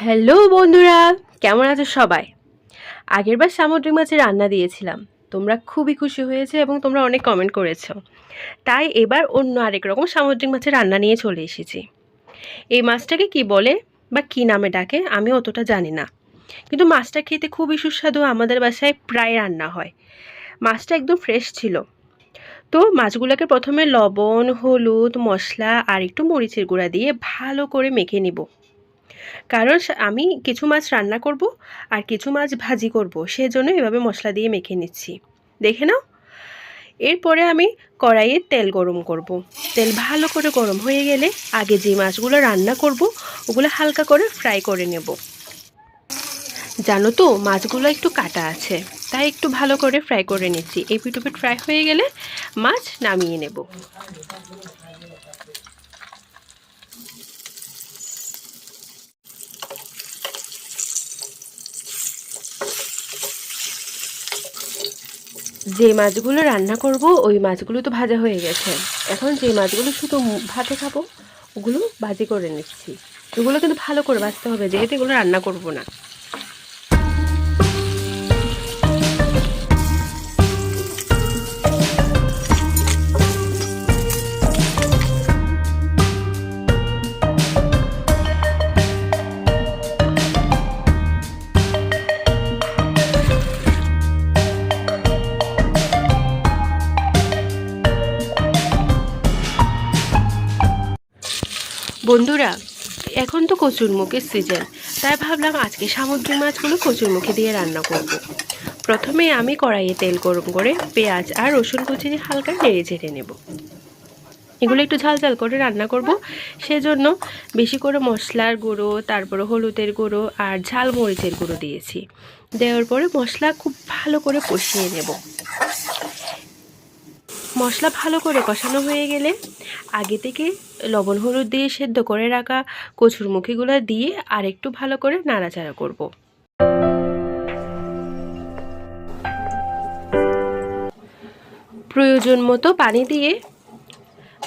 Hello বন্ধুরা, কেমন আছো সবাই? আগেরবার সামুদ্রিক মাছের রান্না দিয়েছিলাম। তোমরা খুবই খুশি হয়েছে এবং তোমরা অনেক কমেন্ট করেছ। তাই এবার অন্য আরেক রকম সামুদ্রিক মাছের রান্না নিয়ে চলে এসেছি। এই মাছটাকে কি বলে বা কি নামে ডাকে আমি অতটা জানি না। কিন্তু মাছটা খেতে খুবই সুস্বাদু, আমাদের বাসায় প্রায় রান্না হয়। মাছটা একদম ফ্রেশ ছিল। তো মাছগুলোকে প্রথমে লবণ, হলুদ, মশলা আর একটু মরিচের গুঁড়া দিয়ে ভালো করে মেখে নিব। কারণ আমি কিছু মাছ রান্না করব আর কিছু মাছ ভাজি করব। সেজন্য এভাবে মশলা দিয়ে মেখে নিচ্ছি। দেখে নাও। এরপরে আমি কড়াইয়ে তেল গরম করব। তেল ভালো করে গরম হয়ে গেলে আগে যে মাছগুলো রান্না করব, ওগুলো হালকা করে ফ্রাই করে নেব। জানো তো, মাছগুলো একটু কাটা আছে, তাই একটু ভালো করে ফ্রাই করে নিচ্ছি। এই পিটুপিট ফ্রাই হয়ে গেলে মাছ নামিয়ে নেব। যে মাছগুলো রান্না করব, ওই মাছগুলো তো ভাজা হয়ে গেছে। এখন যে মাছগুলো শুধু ভাতে খাব, ওগুলো ভাজি করে নিচ্ছি। ওগুলো কিন্তু ভালো করে ভাজতে হবে, যেহেতু এগুলো রান্না করব না। বন্ধুরা, এখন তো কচুর মুখের সিজন তাই ভাবলাম আজকে সামুদ্রিক মাছগুলো কচুর মুখে দিয়ে রান্না করব। প্রথমে আমি কড়াইয়ে তেল গরম করে পেঁয়াজ আর রসুন কুচি হালকা নেড়ে ঝেড়ে নেব। এগুলো একটু ঝাল ঝাল করে রান্না করব, সেজন্য বেশি করে মশলার গুঁড়ো, তারপরে হলুদের গুঁড়ো আর ঝাল মরিচের গুঁড়ো দিয়েছি। দেওয়ার পরে মশলা খুব ভালো করে কষিয়ে নেব। মশলা ভালো করে কষানো হয়ে গেলে আগে থেকে লবণ, হলুদ দিয়ে সেদ্ধ করে রাখা কচুর মুখিগুলো দিয়ে আর একটু ভালো করে নাড়াচাড়া করব প্রয়োজন মতো পানি দিয়ে,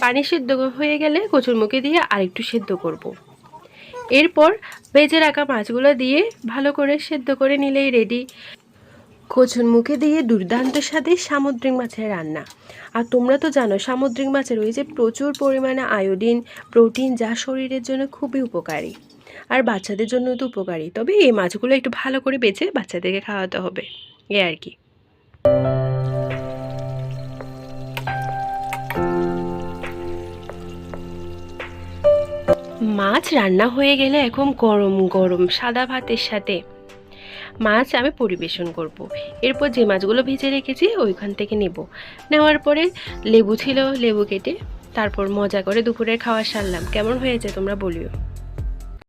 পানি সেদ্ধ হয়ে গেলে কচুরমুখি দিয়ে আরেকটু সেদ্ধ করব। এরপর ভেজে রাখা মাছগুলো দিয়ে ভালো করে সেদ্ধ করে নিলেই রেডি কচুর মুখে দিয়ে দুর্দান্ত স্বাদে সামুদ্রিক মাছের রান্না। আর তোমরা তো জানো, সামুদ্রিক মাছের ওই যে প্রচুর পরিমাণে আয়োডিন, প্রোটিন যা শরীরের জন্য খুবই উপকারী। আর বাচ্চাদের জন্য তো উপকারী। তবে এই মাছগুলো একটু ভালো করে বেছে বাচ্চাদেরকে খাওয়াতে হবে। এ আর কি। মাছ রান্না হয়ে গেলে এখন গরম গরম সাদা ভাতের সাথে মাছ আমি পরিবেশন করব। এরপর যে মাছগুলো ভেজে রেখেছি ওইখান থেকে নেব। নেওয়ার পরে লেবু ছিল, লেবু কেটে তারপর মজা করে দুপুরের খাওয়া সারলাম। কেমন হয়েছে তোমরা বলিও।